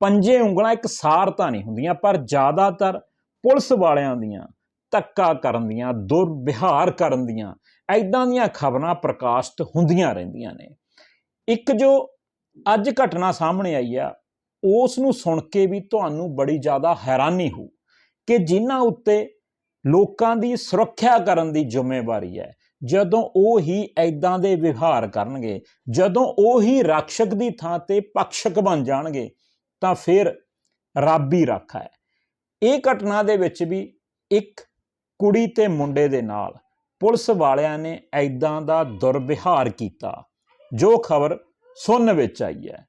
ਪੰਜੇ ਉਂਗਲਾਂ ਇੱਕ ਸਾਰ ਤਾਂ ਨਹੀਂ ਹੁੰਦੀਆਂ, ਪਰ ਜ਼ਿਆਦਾਤਰ ਪੁਲਿਸ ਵਾਲਿਆਂ ਦੀਆਂ ਧੱਕਾ ਕਰਨ ਦੀਆਂ, ਦੁਰਵਿਹਾਰ ਕਰਨ ਦੀਆਂ ਐਦਾਂ ਦੀਆਂ ਖਬਰਾਂ ਪ੍ਰਕਾਸ਼ਿਤ ਹੁੰਦੀਆਂ ਰਹਿੰਦੀਆਂ ਨੇ। ਇੱਕ ਜੋ ਅੱਜ ਘਟਨਾ ਸਾਹਮਣੇ ਆਈ ਆ, ਉਸ ਨੂੰ ਸੁਣ ਕੇ ਵੀ ਤੁਹਾਨੂੰ ਬੜੀ ਜ਼ਿਆਦਾ ਹੈਰਾਨੀ ਹੋ ਕਿ ਜਿਨ੍ਹਾਂ ਉੱਤੇ ਲੋਕਾਂ ਦੀ ਸੁਰੱਖਿਆ ਕਰਨ ਦੀ ਜ਼ਿੰਮੇਵਾਰੀ ਹੈ, ਜਦੋਂ ਉਹ ਹੀ ਐਦਾਂ ਦੇ ਵਿਵਹਾਰ ਕਰਨਗੇ, ਜਦੋਂ ਉਹ ਹੀ ਰੱਖਸ਼ਕ ਦੀ ਥਾਂ ਤੇ ਪਕਸ਼ਕ ਬਣ ਜਾਣਗੇ ਤਾਂ ਫਿਰ ਰੱਬ ਹੀ ਰਾਖਾ ਹੈ। ਇਹ ਘਟਨਾ ਦੇ ਵਿੱਚ ਵੀ ਇੱਕ ਕੁੜੀ ਤੇ ਮੁੰਡੇ ਦੇ ਨਾਲ ਪੁਲਿਸ ਵਾਲਿਆਂ ਨੇ ਐਦਾਂ ਦਾ ਦੁਰਵਿਹਾਰ ਕੀਤਾ, ਜੋ ਖਬਰ ਸੁਣਨ ਵਿੱਚ ਆਈ ਹੈ।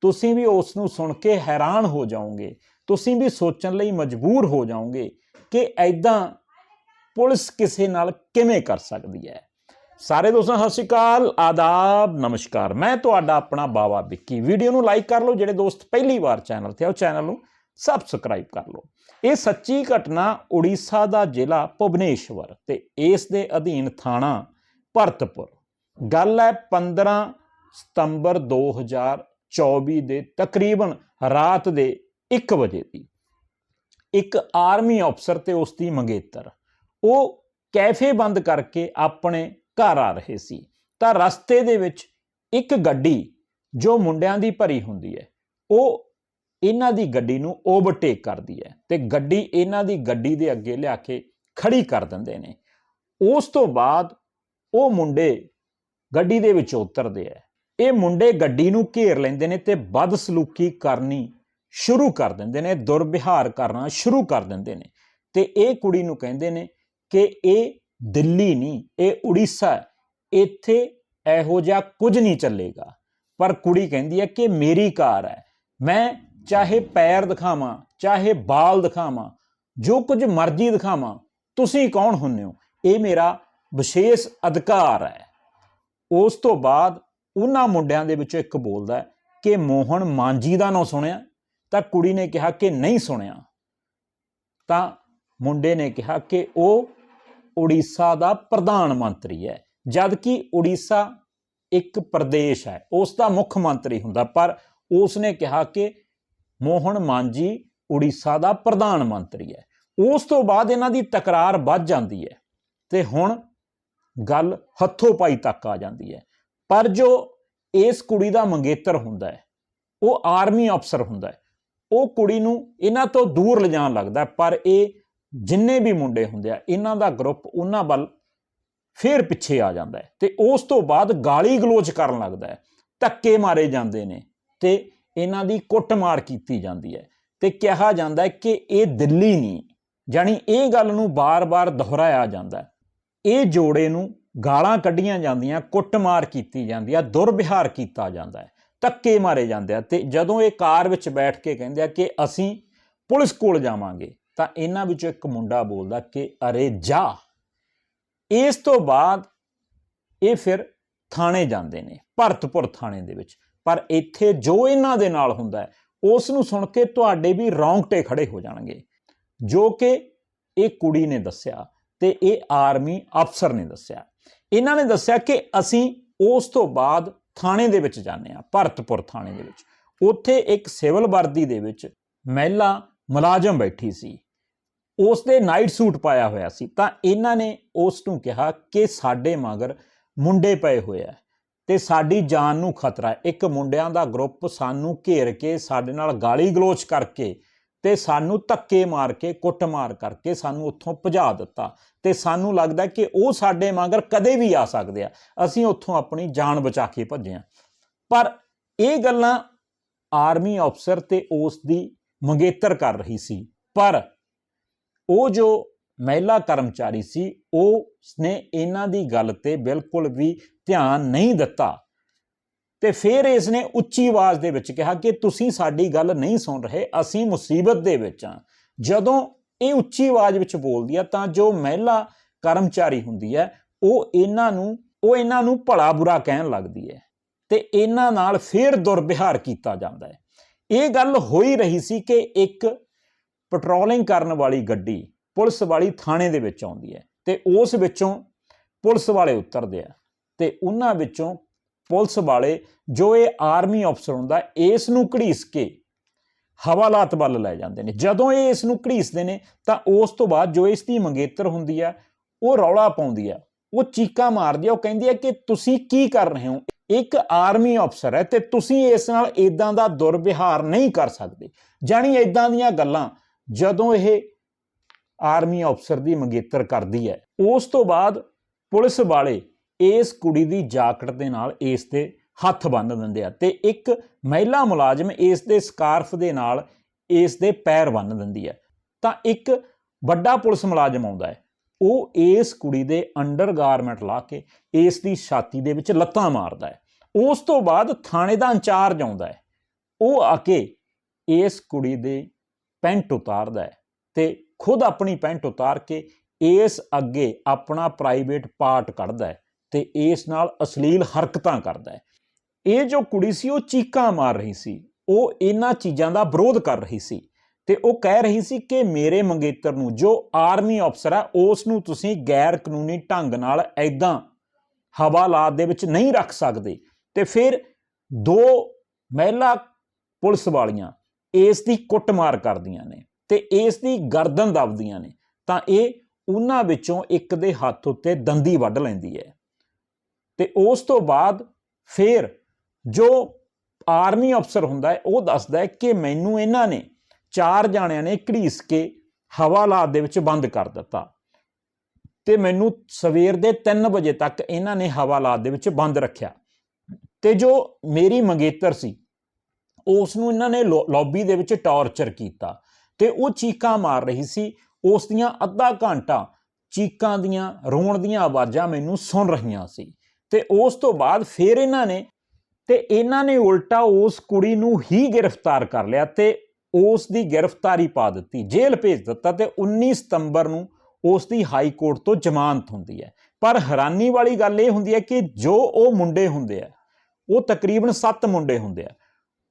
ਤੁਸੀਂ ਵੀ ਉਸ ਨੂੰ ਸੁਣ ਕੇ ਹੈਰਾਨ ਹੋ ਜਾਓਗੇ, ਤੁਸੀਂ ਵੀ ਸੋਚਣ ਲਈ ਮਜਬੂਰ ਹੋ ਜਾਓਗੇ ਕਿ ਐਦਾਂ ਪੁਲਿਸ ਕਿਸੇ ਨਾਲ ਕਿਵੇਂ ਕਰ ਸਕਦੀ ਹੈ। ਸਾਰੇ ਦੋਸਤਾਂ, ਸਤਿ ਸ਼੍ਰੀ ਅਕਾਲ, ਆਦਾਬ, ਨਮਸਕਾਰ। ਮੈਂ ਤੁਹਾਡਾ ਆਪਣਾ ਬਾਵਾ ਵਿੱਕੀ। ਵੀਡੀਓ ਨੂੰ ਲਾਈਕ ਕਰ ਲਓ, ਜਿਹੜੇ ਦੋਸਤ ਪਹਿਲੀ ਵਾਰ ਚੈਨਲ ਤੇ ਆ, ਉਹ ਚੈਨਲ ਨੂੰ ਸਬਸਕ੍ਰਾਈਬ ਕਰ ਲਓ। ਇਹ ਸੱਚੀ ਘਟਨਾ ਉੜੀਸਾ ਦਾ ਜ਼ਿਲ੍ਹਾ ਭੁਵਨੇਸ਼ਵਰ ਤੇ ਇਸ ਦੇ ਅਧੀਨ ਥਾਣਾ ਭਰਤਪੁਰ। ਗੱਲ ਹੈ 15 ਸਤੰਬਰ 2024 ਦੇ ਤਕਰੀਬਨ ਰਾਤ ਦੇ 1 ਵਜੇ ਦੀ। ਇੱਕ ਆਰਮੀ ਅਫਸਰ ਤੇ ਉਸ ਦੀ ਮੰਗੇਤਰ। ਉਹ ਕੈਫੇ ਬੰਦ ਕਰਕੇ ਆਪਣੇ ਘਰ ਆ ਰਹੇ ਸੀ। ਤਾਂ ਰਸਤੇ ਦੇ ਵਿੱਚ ਇੱਕ ਗੱਡੀ ਜੋ ਮੁੰਡਿਆਂ ਦੀ ਭਰੀ ਹੁੰਦੀ ਹੈ, ਉਹ ਇਹਨਾਂ ਦੀ ਗੱਡੀ ਨੂੰ ਓਵਰਟੇਕ ਕਰਦੀ ਹੈ ਤੇ ਗੱਡੀ ਇਹਨਾਂ ਦੀ ਗੱਡੀ ਦੇ ਅੱਗੇ ਲਿਆ ਕੇ ਖੜੀ ਕਰ ਦਿੰਦੇ ਨੇ। ਉਸ ਤੋਂ ਬਾਅਦ ਉਹ ਮੁੰਡੇ ਗੱਡੀ ਦੇ ਵਿੱਚ ਉਤਰਦੇ ਆ ਇਹ ਮੁੰਡੇ ਗੱਡੀ ਨੂੰ ਘੇਰ ਲੈਂਦੇ ਨੇ ਤੇ ਬਦਸਲੂਕੀ ਕਰਨੀ ਸ਼ੁਰੂ ਕਰ ਦਿੰਦੇ ਨੇ, ਦੁਰਵਿਹਾਰ ਕਰਨਾ ਸ਼ੁਰੂ ਕਰ ਦਿੰਦੇ ਨੇ। ਤੇ ਇਹ ਕੁੜੀ ਨੂੰ ਕਹਿੰਦੇ ਨੇ ਕਿ ਇਹ ਦਿੱਲੀ ਨਹੀਂ, ਇਹ ਉੜੀਸਾ ਇੱਥੇ ਇਹੋ ਜਿਹਾ ਕੁਝ ਨਹੀਂ ਚੱਲੇਗਾ। ਪਰ ਕੁੜੀ ਕਹਿੰਦੀ ਹੈ ਕਿ ਮੇਰੀ ਕਾਰ ਹੈ। ਮੈਂ ਚਾਹੇ ਪੈਰ ਦਿਖਾਵਾਂ, ਚਾਹੇ ਬਾਲ ਦਿਖਾਵਾਂ, ਜੋ ਕੁਝ ਮਰਜ਼ੀ ਦਿਖਾਵਾਂ, ਤੁਸੀਂ ਕੌਣ ਹੁੰਨੇ ਹੋ? ਇਹ ਮੇਰਾ ਵਿਸ਼ੇਸ਼ ਅਧਿਕਾਰ ਹੈ। ਉਸ ਤੋਂ ਬਾਅਦ ਉਹਨਾਂ ਮੁੰਡਿਆਂ ਦੇ ਵਿੱਚੋਂ ਇੱਕ ਬੋਲਦਾ ਕਿ ਮੋਹਨ ਮਾਂਜੀ ਦਾ ਨਾਂ ਸੁਣਿਆ, ਤਾਂ ਕੁੜੀ ਨੇ ਕਿਹਾ ਕਿ ਨਹੀਂ ਸੁਣਿਆ। ਤਾਂ ਮੁੰਡੇ ਨੇ ਕਿਹਾ ਕਿ ਉਹ ਉੜੀਸਾ ਦਾ ਪ੍ਰਧਾਨ ਮੰਤਰੀ ਹੈ। ਜਦ ਕਿ ਉੜੀਸਾ ਇੱਕ ਪ੍ਰਦੇਸ਼ ਹੈ, ਉਸ ਦਾ ਮੁੱਖ ਮੰਤਰੀ ਹੁੰਦਾ, ਪਰ ਉਸ ਨੇ ਕਿਹਾ ਕਿ ਮੋਹਨ ਮਾਂਜੀ ਉੜੀਸਾ ਦਾ ਪ੍ਰਧਾਨ ਮੰਤਰੀ ਹੈ। ਉਸ ਤੋਂ ਬਾਅਦ ਇਹਨਾਂ ਦੀ ਤਕਰਾਰ ਵੱਧ ਜਾਂਦੀ ਹੈ ਤੇ ਹੁਣ ਗੱਲ ਹੱਥੋਂ ਪਾਈ ਤੱਕ ਆ ਜਾਂਦੀ ਹੈ। ਪਰ ਜੋ ਇਸ ਕੁੜੀ ਦਾ ਮੰਗੇਤਰ ਹੁੰਦਾ ਹੈ, ਉਹ ਆਰਮੀ ਅਫਸਰ ਹੁੰਦਾ ਹੈ। ਉਹ ਕੁੜੀ ਨੂੰ ਇਹਨਾਂ ਤੋਂ ਦੂਰ ਲਿਜਾਣ ਲੱਗਦਾ ਪਰ ਇਹ ਜਿੰਨੇ ਵੀ ਮੁੰਡੇ ਹੁੰਦੇ ਆ, ਇਹਨਾਂ ਦਾ ਗਰੁੱਪ ਉਹਨਾਂ ਵੱਲ ਫੇਰ ਪਿੱਛੇ ਆ ਜਾਂਦਾ ਹੈ ਤੇ ਉਸ ਤੋਂ ਬਾਅਦ ਗਾਲੀ ਗਲੋਚ ਕਰਨ ਲੱਗਦਾ ਹੈ, ਧੱਕੇ ਮਾਰੇ ਜਾਂਦੇ ਨੇ ਤੇ ਇਹਨਾਂ ਦੀ ਕੁੱਟਮਾਰ ਕੀਤੀ ਜਾਂਦੀ ਹੈ ਤੇ ਕਿਹਾ ਜਾਂਦਾ ਹੈ ਕਿ ਇਹ ਦਿੱਲੀ ਨਹੀਂ ਜਾਨੀ ਇਹ ਗੱਲ ਨੂੰ ਬਾਰ-ਬਾਰ ਦੁਹਰਾਇਆ ਜਾਂਦਾ ਹੈ। ਇਹ ਜੋੜੇ ਨੂੰ ਗਾਲਾਂ ਕੱਢੀਆਂ ਜਾਂਦੀਆਂ, ਕੁੱਟਮਾਰ ਕੀਤੀ ਜਾਂਦੀ ਆ ਦੁਰਵਿਹਾਰ ਕੀਤਾ ਜਾਂਦਾ ਹੈ, ਧੱਕੇ ਮਾਰੇ ਜਾਂਦੇ ਆ ਤੇ ਜਦੋਂ ਇਹ ਕਾਰ ਵਿੱਚ ਬੈਠ ਕੇ ਕਹਿੰਦੇ ਆ ਕਿ ਅਸੀਂ ਪੁਲਿਸ ਕੋਲ ਜਾਵਾਂਗੇ ਤਾਂ ਇਹਨਾਂ ਵਿੱਚੋਂ ਇੱਕ ਮੁੰਡਾ ਬੋਲਦਾ ਕਿ ਅਰੇ ਜਾ। ਇਸ ਤੋਂ ਬਾਅਦ ਇਹ ਫਿਰ ਥਾਣੇ ਜਾਂਦੇ ਨੇ, ਭਰਤਪੁਰ ਥਾਣੇ ਦੇ ਵਿੱਚ। ਪਰ ਇੱਥੇ ਜੋ ਇਹਨਾਂ ਦੇ ਨਾਲ ਹੁੰਦਾ ਹੈ ਉਸ ਨੂੰ ਸੁਣ ਕੇ ਤੁਹਾਡੇ ਵੀ ਰੌਂਗਟੇ ਖੜੇ ਹੋ ਜਾਣਗੇ। ਜੋ ਕਿ ਇਹ ਕੁੜੀ ਨੇ ਦੱਸਿਆ ਤੇ ਇਹ ਆਰਮੀ ਅਫਸਰ ਨੇ ਦੱਸਿਆ। ਇਹਨਾਂ ਨੇ ਦੱਸਿਆ ਕਿ ਅਸੀਂ ਉਸ ਤੋਂ ਬਾਅਦ ਥਾਣੇ ਦੇ ਵਿੱਚ ਜਾਂਦੇ ਆ ਭਰਤਪੁਰ ਥਾਣੇ ਦੇ ਵਿੱਚ। ਉੱਥੇ ਇੱਕ ਸਿਵਲ ਵਰਦੀ ਦੇ ਵਿੱਚ ਮਹਿਲਾ ਮੁਲਾਜ਼ਮ ਬੈਠੀ ਸੀ। ਉਸ ਦੇ ਨਾਈਟ ਸੂਟ ਪਾਇਆ ਹੋਇਆ ਸੀ। ਤਾਂ ਇਹਨਾਂ ਨੇ ਉਸ ਨੂੰ ਕਿਹਾ ਕਿ ਸਾਡੇ ਮਗਰ ਮੁੰਡੇ ਪਏ ਹੋਏ ਆ ਤੇ ਸਾਡੀ ਜਾਨ ਨੂੰ ਖਤਰਾ ਹੈ। ਇੱਕ ਮੁੰਡਿਆਂ ਦਾ ਗਰੁੱਪ ਸਾਨੂੰ ਘੇਰ ਕੇ, ਸਾਡੇ ਨਾਲ ਗਾਲੀ ਗਲੋਚ ਕਰਕੇ ਤੇ ਸਾਨੂੰ ਧੱਕੇ ਮਾਰ ਕੇ, ਕੁੱਟਮਾਰ ਕਰਕੇ ਸਾਨੂੰ ਉੱਥੋਂ ਭਜਾ ਦਿੱਤਾ ਤੇ ਸਾਨੂੰ ਲੱਗਦਾ ਕਿ ਉਹ ਸਾਡੇ ਮਗਰ ਕਦੇ ਵੀ ਆ ਸਕਦੇ ਆ। ਅਸੀਂ ਉੱਥੋਂ ਆਪਣੀ ਜਾਨ ਬਚਾ ਕੇ ਭੱਜੇ ਆ। ਪਰ ਇਹ ਗੱਲਾਂ ਆਰਮੀ ਅਫਸਰ ਤੇ ਉਸ ਦੀ ਮੰਗੇਤਰ ਕਰ ਰਹੀ ਸੀ। ਪਰ ਉਹ ਜੋ ਮਹਿਲਾ ਕਰਮਚਾਰੀ ਸੀ ਉਸ ਨੇ ਇਹਨਾਂ ਦੀ ਗੱਲ ਤੇ ਬਿਲਕੁਲ ਵੀ ਧਿਆਨ ਨਹੀਂ ਦਿੱਤਾ। ਤੇ ਫਿਰ ਇਸ ਨੇ ਉੱਚੀ ਆਵਾਜ਼ ਦੇ ਵਿੱਚ ਕਿਹਾ ਕਿ ਤੁਸੀਂ ਸਾਡੀ ਗੱਲ ਨਹੀਂ ਸੁਣ ਰਹੇ, ਅਸੀਂ ਮੁਸੀਬਤ ਦੇ ਵਿੱਚ ਹਾਂ। ਜਦੋਂ ਇਹ ਉੱਚੀ ਆਵਾਜ਼ ਵਿੱਚ ਬੋਲਦੀ ਆ, ਤਾਂ ਜੋ ਮਹਿਲਾ ਕਰਮਚਾਰੀ ਹੁੰਦੀ ਹੈ, ਉਹ ਇਹਨਾਂ ਨੂੰ, ਉਹ ਇਹਨਾਂ ਨੂੰ ਭਲਾ ਬੁਰਾ ਕਹਿਣ ਲੱਗਦੀ ਹੈ ਤੇ ਇਹਨਾਂ ਨਾਲ ਫਿਰ ਦੁਰਵਿਹਾਰ ਕੀਤਾ ਜਾਂਦਾ ਹੈ। ਇਹ ਗੱਲ ਹੋਈ ਰਹੀ ਸੀ ਕਿ ਇੱਕ ਪੈਟਰੋਲਿੰਗ ਕਰਨ ਵਾਲੀ ਗੱਡੀ ਪੁਲਿਸ ਵਾਲੀ ਥਾਣੇ ਦੇ ਵਿੱਚ ਆਉਂਦੀ ਹੈ ਤੇ ਉਸ ਵਿੱਚੋਂ ਪੁਲਿਸ ਵਾਲੇ ਉਤਰਦੇ ਆ ਤੇ ਉਹਨਾਂ ਵਿੱਚੋਂ ਪੁਲਿਸ ਵਾਲੇ ਜੋ ਇਹ ਆਰਮੀ ਅਫਸਰ ਹੁੰਦਾ ਇਸ ਨੂੰ ਘੜੀਸ ਕੇ ਹਵਾਲਾਤ ਵੱਲ ਲੈ ਜਾਂਦੇ ਨੇ। ਜਦੋਂ ਇਹ ਇਸ ਨੂੰ ਘੜੀਸਦੇ ਨੇ ਤਾਂ ਉਸ ਤੋਂ ਬਾਅਦ ਜੋ ਇਸ ਦੀ ਮੰਗੇਤਰ ਹੁੰਦੀ ਆ, ਉਹ ਰੌਲਾ ਪਾਉਂਦੀ ਆ, ਉਹ ਚੀਕਾ ਮਾਰਦੀ ਆ, ਉਹ ਕਹਿੰਦੀ ਆ ਕਿ ਤੁਸੀਂ ਕੀ ਕਰ ਰਹੇ ਹੋ? ਇੱਕ ਆਰਮੀ ਅਫਸਰ ਹੈ ਤੇ ਤੁਸੀਂ ਇਸ ਨਾਲ ਇਦਾਂ ਦਾ ਦੁਰਵਿਹਾਰ ਨਹੀਂ ਕਰ ਸਕਦੇ। ਜਾਣੀ ਇਦਾਂ ਦੀਆਂ ਗੱਲਾਂ ਜਦੋਂ ਇਹ ਆਰਮੀ ਅਫਸਰ ਦੀ ਮੰਗੇਤਰ ਕਰਦੀ ਹੈ, ਉਸ ਤੋਂ ਬਾਅਦ ਪੁਲਿਸ ਵਾਲੇ ਇਸ ਕੁੜੀ ਦੀ ਜਾਕਟ ਦੇ ਨਾਲ ਇਸ ਦੇ ਹੱਥ ਬੰਨ੍ਹ ਦਿੰਦੇ ਆ ਤੇ ਇੱਕ ਮਹਿਲਾ ਮੁਲਾਜ਼ਮ ਇਸ ਦੇ ਸਕਾਰਫ ਦੇ ਨਾਲ ਇਸ ਦੇ ਪੈਰ ਬੰਨ੍ਹ ਦਿੰਦੀ ਹੈ। ਤਾਂ ਇੱਕ ਵੱਡਾ ਪੁਲਿਸ ਮੁਲਾਜ਼ਮ ਆਉਂਦਾ ਹੈ, ਉਹ ਇਸ ਕੁੜੀ ਦੇ ਅੰਡਰਗਾਰਮੈਂਟ ਲਾ ਕੇ ਇਸ ਦੀ ਛਾਤੀ ਦੇ ਵਿੱਚ ਲੱਤਾਂ ਮਾਰਦਾ ਹੈ। ਉਸ ਤੋਂ ਬਾਅਦ ਥਾਣੇ ਦਾ ਇੰਚਾਰਜ ਆਉਂਦਾ ਹੈ, ਉਹ ਆ ਕੇ ਇਸ ਕੁੜੀ ਦੇ ਪੈਂਟ ਉਤਾਰਦਾ ਹੈ ਤੇ ਖੁਦ ਆਪਣੀ ਪੈਂਟ ਉਤਾਰ ਕੇ ਇਸ ਅੱਗੇ ਆਪਣਾ ਪ੍ਰਾਈਵੇਟ ਪਾਰਟ ਕੱਢਦਾ ਹੈ ਤੇ ਇਸ ਨਾਲ ਅਸ਼ਲੀਲ ਹਰਕਤਾਂ ਕਰਦਾ ਹੈ। ਇਹ ਜੋ ਕੁੜੀ ਸੀ, ਉਹ ਚੀਕਾਂ ਮਾਰ ਰਹੀ ਸੀ। ਉਹ ਇਹਨਾਂ ਚੀਜ਼ਾਂ ਦਾ ਵਿਰੋਧ ਕਰ ਰਹੀ ਸੀ ਤੇ ਉਹ ਕਹਿ ਰਹੀ ਸੀ ਕਿ ਮੇਰੇ ਮੰਗੇਤਰ ਨੂੰ, ਜੋ ਆਰਮੀ ਅਫਸਰ ਹੈ ਉਸ ਨੂੰ ਤੁਸੀਂ ਗੈਰ ਕਾਨੂੰਨੀ ਢੰਗ ਨਾਲ ਐਦਾਂ ਹਵਾਲਾਤ ਦੇ ਵਿੱਚ ਨਹੀਂ ਰੱਖ ਸਕਦੇ। ਤੇ ਫਿਰ ਦੋ ਮਹਿਲਾ ਪੁਲਿਸ ਵਾਲੀਆਂ ਇਸ ਦੀ ਕੁੱਟਮਾਰ ਕਰਦੀਆਂ ਨੇ ਤੇ ਇਸ ਦੀ ਗਰਦਨ ਦਬਦੀਆਂ ਨੇ, ਤਾਂ ਇਹ ਉਹਨਾਂ ਵਿੱਚੋਂ ਇੱਕ ਦੇ ਹੱਥ ਉੱਤੇ ਦੰਦੀ ਵੱਢ ਲੈਂਦੀ ਹੈ। ਤੇ ਉਸ ਤੋਂ ਬਾਅਦ ਫਿਰ ਜੋ ਆਰਮੀ ਅਫਸਰ ਹੁੰਦਾ ਹੈ, ਉਹ ਦੱਸਦਾ ਹੈ ਕਿ ਮੈਨੂੰ ਇਹਨਾਂ ਨੇ ਚਾਰ ਜਾਣਿਆਂ ਨੇ ਘੜੀਸ ਕੇ ਹਵਾਲਾਤ ਦੇ ਵਿੱਚ ਬੰਦ ਕਰ ਦਿੱਤਾ ਤੇ ਮੈਨੂੰ ਸਵੇਰ ਦੇ 3 ਵਜੇ ਤੱਕ ਇਹਨਾਂ ਨੇ ਹਵਾਲਾਤ ਦੇ ਵਿੱਚ ਬੰਦ ਰੱਖਿਆ। ਤੇ ਜੋ ਮੇਰੀ ਮੰਗੇਤਰ ਸੀ ਉਸ ਨੂੰ ਇਹਨਾਂ ਨੇ ਲੌਬੀ ਦੇ ਵਿੱਚ ਟਾਰਚਰ ਕੀਤਾ ਤੇ ਉਹ ਚੀਕਾਂ ਮਾਰ ਰਹੀ ਸੀ। ਉਸ ਦੀਆਂ ਅੱਧਾ ਘੰਟਾ ਚੀਕਾਂ ਦੀਆਂ, ਰੋਣ ਦੀਆਂ ਆਵਾਜ਼ਾਂ ਮੈਨੂੰ ਸੁਣ ਰਹੀਆਂ ਸੀ। ਤੇ ਉਸ ਤੋਂ ਬਾਅਦ ਫਿਰ ਇਹਨਾਂ ਨੇ ਤੇ ਇਹਨਾਂ ਨੇ ਉਲਟਾ ਉਸ ਕੁੜੀ ਨੂੰ ਹੀ ਗ੍ਰਿਫਤਾਰ ਕਰ ਲਿਆ ਤੇ ਉਸ ਦੀ ਗ੍ਰਿਫਤਾਰੀ ਪਾ ਦਿੱਤੀ, ਜੇਲ੍ਹ ਭੇਜ ਦਿੱਤਾ ਤੇ 19 ਸਤੰਬਰ ਨੂੰ ਉਸ ਦੀ ਹਾਈ ਕੋਰਟ ਤੋਂ ਜ਼ਮਾਨਤ ਹੁੰਦੀ ਹੈ। ਪਰ ਹੈਰਾਨੀ ਵਾਲੀ ਗੱਲ ਇਹ ਹੁੰਦੀ ਹੈ ਕਿ ਜੋ ਉਹ ਮੁੰਡੇ ਹੁੰਦੇ ਆ, ਉਹ ਤਕਰੀਬਨ 7 ਮੁੰਡੇ ਹੁੰਦੇ ਆ।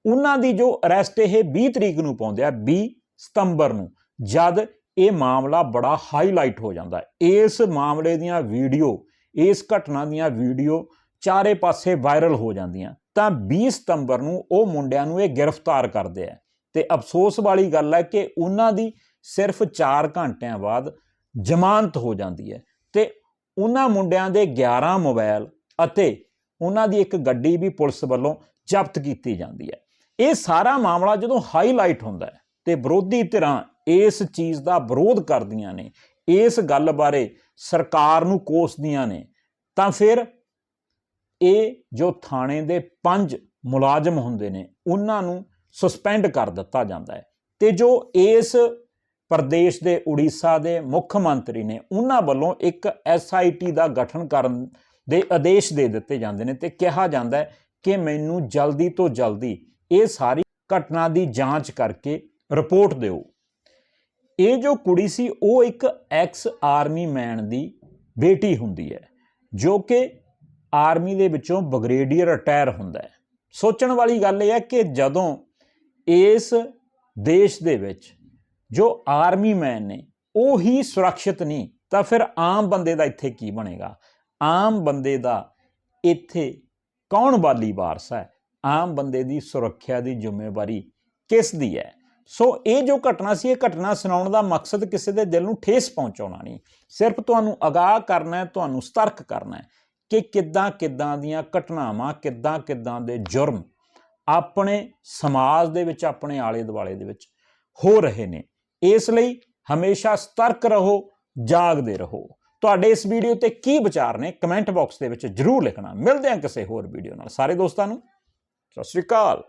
ਉਹਨਾਂ ਦੀ ਜੋ ਅਰੈਸਟ ਇਹ 20 ਤਰੀਕ ਨੂੰ ਪਾਉਂਦੇ ਆ 20 ਸਤੰਬਰ ਨੂੰ, ਜਦ ਇਹ ਮਾਮਲਾ ਬੜਾ ਹਾਈਲਾਈਟ ਹੋ ਜਾਂਦਾ ਹੈ। ਇਸ ਮਾਮਲੇ ਦੀਆਂ ਵੀਡੀਓ, ਇਸ ਘਟਨਾ ਦੀਆਂ ਵੀਡੀਓ ਚਾਰੇ ਪਾਸੇ ਵਾਇਰਲ ਹੋ ਜਾਂਦੀਆਂ। ਤਾਂ 20 ਸਤੰਬਰ ਨੂੰ ਉਹ ਮੁੰਡਿਆਂ ਨੂੰ ਇਹ ਗ੍ਰਿਫਤਾਰ ਕਰਦੇ ਆ। ਤੇ ਅਫਸੋਸ ਵਾਲੀ ਗੱਲ ਹੈ ਕਿ ਉਹਨਾਂ ਦੀ ਸਿਰਫ 4 ਘੰਟਿਆਂ ਬਾਅਦ ਜ਼ਮਾਨਤ ਹੋ ਜਾਂਦੀ ਹੈ। ਤੇ ਉਹਨਾਂ ਮੁੰਡਿਆਂ ਦੇ 11 ਮੋਬਾਈਲ ਅਤੇ ਉਹਨਾਂ ਦੀ ਇੱਕ ਗੱਡੀ ਵੀ ਪੁਲਿਸ ਵੱਲੋਂ ਜ਼ਬਤ ਕੀਤੀ ਜਾਂਦੀ ਹੈ। ਇਹ ਸਾਰਾ ਮਾਮਲਾ ਜਦੋਂ ਹਾਈਲਾਈਟ ਹੁੰਦਾ ਹੈ ਤੇ ਵਿਰੋਧੀ ਧਿਰਾਂ ਇਸ ਚੀਜ਼ ਦਾ ਵਿਰੋਧ ਕਰਦੀਆਂ ਨੇ, ਇਸ ਗੱਲ ਬਾਰੇ ਸਰਕਾਰ ਨੂੰ ਕੋਸਦੀਆਂ ਨੇ, ਤਾਂ ਫਿਰ ਇਹ ਜੋ ਥਾਣੇ ਦੇ ਪੰਜ ਮੁਲਾਜ਼ਮ ਹੁੰਦੇ ਨੇ, ਉਹਨਾਂ ਨੂੰ ਸਸਪੈਂਡ ਕਰ ਦਿੱਤਾ ਜਾਂਦਾ ਹੈ ਤੇ ਜੋ ਇਸ ਪ੍ਰਦੇਸ਼ ਦੇ, ਉੜੀਸਾ ਦੇ ਮੁੱਖ ਮੰਤਰੀ ਨੇ, ਉਹਨਾਂ ਵੱਲੋਂ ਇੱਕ ਐਸਆਈਟੀ ਦਾ ਗਠਨ ਕਰਨ ਦੇ ਆਦੇਸ਼ ਦੇ ਦਿੱਤੇ ਜਾਂਦੇ ਨੇ ਤੇ ਕਿਹਾ ਜਾਂਦਾ ਹੈ ਕਿ ਮੈਨੂੰ ਜਲਦੀ ਤੋਂ ਜਲਦੀ ਇਹ ਸਾਰੀ ਘਟਨਾ ਦੀ ਜਾਂਚ ਕਰਕੇ ਰਿਪੋਰਟ ਦਿਓ। ਇਹ ਜੋ ਕੁੜੀ ਸੀ, ਉਹ ਇੱਕ ਐਕਸ ਆਰਮੀ ਮੈਨ ਦੀ ਬੇਟੀ ਹੁੰਦੀ ਹੈ, ਜੋ ਕਿ ਆਰਮੀ ਦੇ ਵਿੱਚੋਂ ਬ੍ਰਿਗੇਡੀਅਰ ਰਿਟਾਇਰ ਹੁੰਦਾ ਹੈ। ਸੋਚਣ ਵਾਲੀ ਗੱਲ ਇਹ ਹੈ ਕਿ ਜਦੋਂ ਇਸ ਦੇਸ਼ ਦੇ ਵਿੱਚ ਜੋ ਆਰਮੀ ਮੈਨ ਨੇ, ਉਹ ਹੀ ਸੁਰੱਖਿਅਤ ਨਹੀਂ, ਤਾਂ ਫਿਰ ਆਮ ਬੰਦੇ ਦਾ ਇੱਥੇ ਕੀ ਬਣੇਗਾ? ਆਮ ਬੰਦੇ ਦਾ ਇੱਥੇ ਕੌਣ ਵਾਲੀ ਵਾਰਸ ਹੈ? ਆਮ ਬੰਦੇ ਦੀ ਸੁਰੱਖਿਆ ਦੀ ਜ਼ਿੰਮੇਵਾਰੀ ਕਿਸ ਦੀ ਹੈ? ਸੋ ਇਹ ਜੋ ਘਟਨਾ ਸੀ, ਇਹ ਘਟਨਾ ਸੁਣਾਉਣ ਦਾ ਮਕਸਦ ਕਿਸੇ ਦੇ ਦਿਲ ਨੂੰ ਠੇਸ ਪਹੁੰਚਾਉਣਾ ਨਹੀਂ। ਸਿਰਫ ਤੁਹਾਨੂੰ ਅਗਾਹ ਕਰਨਾ ਹੈ, ਤੁਹਾਨੂੰ ਸਤਰਕ ਕਰਨਾ ਹੈ ਕਿ ਕਿੱਦਾਂ ਕਿੱਦਾਂ ਦੀਆਂ ਘਟਨਾਵਾਂ, ਕਿੱਦਾਂ ਕਿੱਦਾਂ ਦੇ ਜੁਰਮ ਆਪਣੇ ਸਮਾਜ ਦੇ ਵਿੱਚ, ਆਪਣੇ ਆਲੇ ਦੁਆਲੇ ਦੇ ਵਿੱਚ ਹੋ ਰਹੇ ਨੇ। ਇਸ ਲਈ ਹਮੇਸ਼ਾ ਸਤਰਕ ਰਹੋ, ਜਾਗਦੇ ਰਹੋ। ਤੁਹਾਡੇ ਇਸ ਵੀਡੀਓ ਤੇ ਕੀ ਵਿਚਾਰ ਨੇ, ਕਮੈਂਟ ਬਾਕਸ ਦੇ ਵਿੱਚ ਜਰੂਰ ਲਿਖਣਾ। ਮਿਲਦੇ ਹਾਂ ਕਿਸੇ ਹੋਰ ਵੀਡੀਓ ਨਾਲ। ਸਾਰੇ ਦੋਸਤਾਂ ਨੂੰ ਸਤਿ ਸ਼੍ਰੀ ਅਕਾਲ